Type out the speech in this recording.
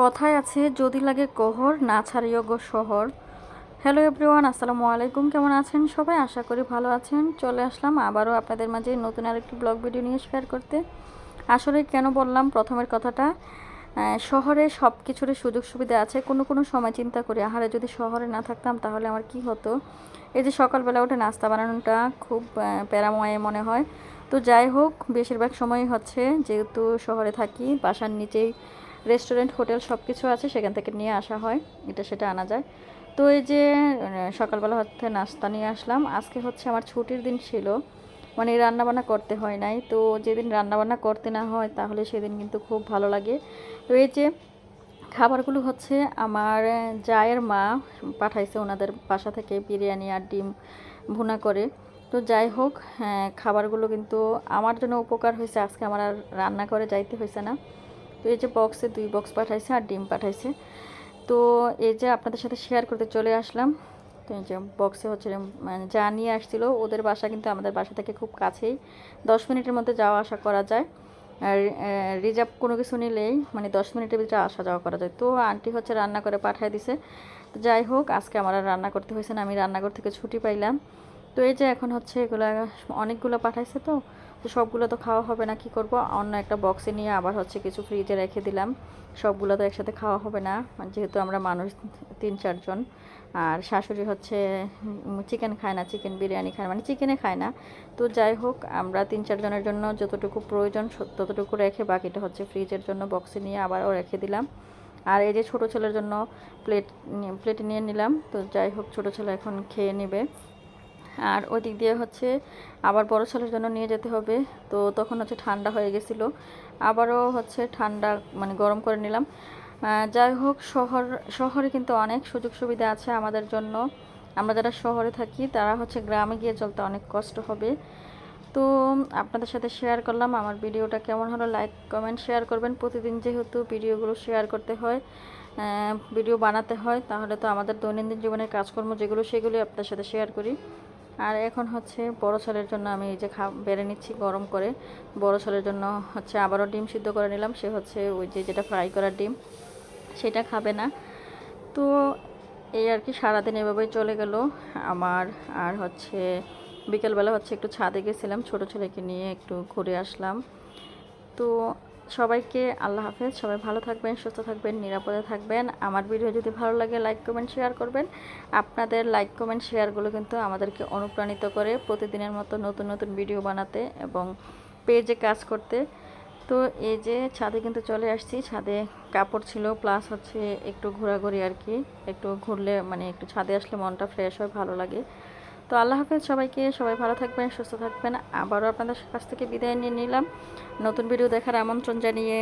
কথায় আছে, যদি লাগে কহর, না ছাড়িয়োগ্য শহর। হ্যালো এভরিওয়ান আসসালামু আলাইকুম, কেমন আছেন সবাই? আশা করি ভালো আছেন। চলে আসলাম আবারও আপনাদের মাঝে নতুন আরেকটি ব্লগ ভিডিও নিয়ে শেয়ার করতে। আসলে কেন বললাম প্রথমের কথাটা শহরে সব কিছুরই সুযোগ সুবিধা আছে। কোনো কোনো সময় চিন্তা করি, আহারে যদি শহরে না থাকতাম তাহলে আমার কি হতো? এই যে সকালবেলা উঠে নাস্তা বানানোটা খুব প্যারাময় মনে হয়। তো যাই হোক, বেশিরভাগ সময়ই হচ্ছে যেহেতু শহরে থাকি, বাসার নিচেই রেস্টুরেন্ট হোটেল সব কিছু আছে সেখান থেকে নিয়ে আসা হয়। এটা সেটা আনা যায়। তো এই যে সকালবেলা হচ্ছে নাস্তা নিয়ে আসলাম। আজকে হচ্ছে আমার ছুটির দিন ছিল। মানে রান্নাবান্না করতে হয় নাই। তো যেদিন রান্নাবান্না করতে না হয় তাহলে সেদিন কিন্তু খুব ভালো লাগে। তো এই যে খাবারগুলো হচ্ছে আমার জায়ের মা পাঠাইছে ওনাদের বাসা থেকে বিরিয়ানি আর ডিম ভুনা করে। তো যাই হোক হ্যাঁ, খাবারগুলো কিন্তু আমার জন্য উপকার হয়েছে। আজকে আমার আর রান্না করে যাইতে হয়েছে না। তো এই যে বক্সে দুই বক্স পাঠাইছে আর ডিম পাঠাইছে। তো এই যে আপনাদের সাথে শেয়ার করতে চলে আসলাম। তো এই যে বক্সে হচ্ছে মানে যা নিয়ে আসছিল, ওদের বাসা কিন্তু আমাদের বাসা থেকে খুব কাছেই। দশ মিনিটের মধ্যে যাওয়া আসা করা যায়। আর রিজার্ভ কোনো কিছু নিলেই মানে দশ মিনিটের ভিতরে আসা যাওয়া করা যায়। তো আন্টি হচ্ছে রান্না করে পাঠিয়ে দিছে। তো যাই হোক, আজকে আমার রান্না করতে হয়েছে না। আমি রান্নাঘর থেকে ছুটি পাইলাম। তো এই যে এখন হচ্ছে এগুলো অনেকগুলো পাঠাইছে তো তো সবগুলো তো খাওয়া হবে না, কি করব? অন্য একটা বক্সে নিয়ে আবার হচ্ছে কিছু ফ্রিজে রেখে দিলাম। সবগুলো তো একসাথে খাওয়া হবে না, যেহেতু আমরা মানুষ তিন চারজন আর শাশুড়ি হচ্ছে চিকেন খায় না চিকেন বিরিয়ানি খায় মানে চিকেনে খায় না। তো যাই হোক, আমরা তিন চারজনের জন্য যতটুকু প্রয়োজন ততটুকু রেখে বাকিটা হচ্ছে ফ্রিজের জন্য বক্সে নিয়ে আবারও রেখে দিলাম। আর এই যে ছোটো ছেলের জন্য প্লেট প্লেট নিয়ে নিলাম। তো যাই হোক, ছোটো ছেলে এখন খেয়ে নেবে। আর ওই দিক দিয়ে হচ্ছে আবার বড় ছেলের জন্য নিয়ে যেতে হবে। তো তখন হচ্ছে ঠান্ডা হয়ে গেছিল। আবারও হচ্ছে ঠান্ডা মানে গরম করে নিলাম। যাই হোক, শহর, শহরে কিন্তু অনেক সুযোগ সুবিধা আছে আমাদের জন্য। আমরা যারা শহরে থাকি, তারা হচ্ছে গ্রামে গিয়ে চলতে অনেক কষ্ট হবে। তো আপনাদের সাথে শেয়ার করলাম। আমার ভিডিওটা কেমন হলো লাইক কমেন্ট শেয়ার করবেন। প্রতিদিন যেহেতু ভিডিওগুলো শেয়ার করতে হয় ভিডিও বানাতে হয়, তাহলে তো আমাদের দৈনন্দিন জীবনের কাজকর্ম যেগুলো সেগুলি আপনাদের সাথে শেয়ার করি। আর এখন হচ্ছে বড় ছেলের জন্য আমি এই যে খা বেড়ে নিচ্ছি গরম করে। বড় ছেলের জন্য হচ্ছে আবারও ডিম সিদ্ধ করে নিলাম। সে হচ্ছে ওই যে যেটা ফ্রাই করা ডিম, সেটা খাবে না। তো এই আর কি সারাদিন এভাবেই চলে গেল। আমার আর হচ্ছে বিকেলবেলা হচ্ছে একটু ছাদে গেছিলাম, ছোট ছেলেকে নিয়ে একটু ঘুরে আসলাম। তো সবাইকে আল্লাহ হাফেজ। সবাই ভালো থাকবেন, সুস্থ থাকবেন, নিরাপদে থাকবেন। আমার ভিডিও যদি ভালো লাগে, লাইক, কমেন্ট, শেয়ার করবেন। আপনাদের লাইক, কমেন্ট, শেয়ারগুলো কিন্তু আমাদেরকে অনুপ্রাণিত করে প্রতিদিনের মতো নতুন নতুন ভিডিও বানাতে এবং পেজে কাজ করতে। তো এই যে ছাদে কিন্তু চলে আসছি। ছাদে কাপড় ছিল প্লাস হচ্ছে একটু ঘোরাঘুরি আর কি। একটু ঘুরলে মানে একটু ছাদে আসলে মনটা ফ্রেশ হয়, ভালো লাগে। তো আল্লাহ হাফেজ, সবাইকে সবাই ভালো থাকবেন, সুস্থ থাকবেন। আবারও আপনাদের কাছ থেকে বিদায় নিয়ে নিলাম। নতুন ভিডিও দেখার আমন্ত্রণ জানিয়ে